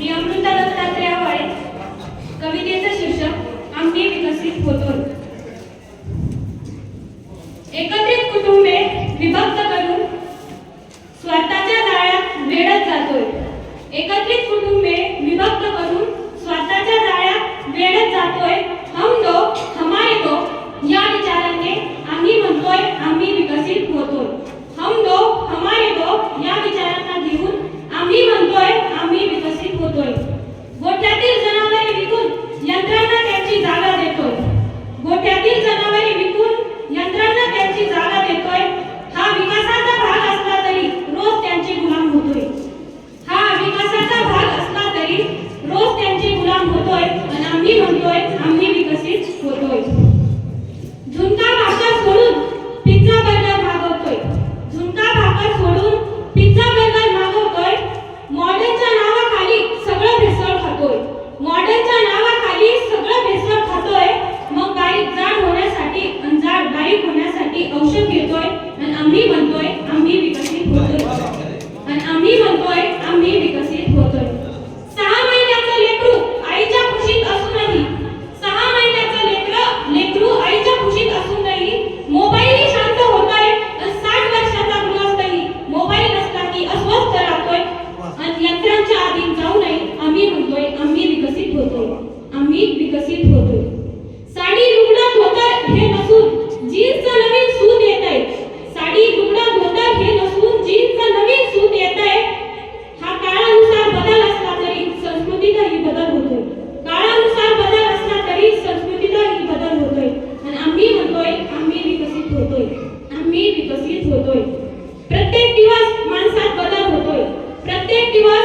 मी अमृता दत्तात्रय आवाळे कवितेचं शीर्षक आम्ही विकसित होतो एकत्रित कुटुंबे विभक्त करून स्वतःच्या जाळ्यात वेढत जातोय. एकत्रित कुटुंबे विभक्त करून रोज त्यांचे गुलाम होतोय आणि आम्ही म्हणतोय आम्ही विकसित होतोय. विकसित होतोय. प्रत्येक दिवस माणसात बदल होतोय. प्रत्येक दिवस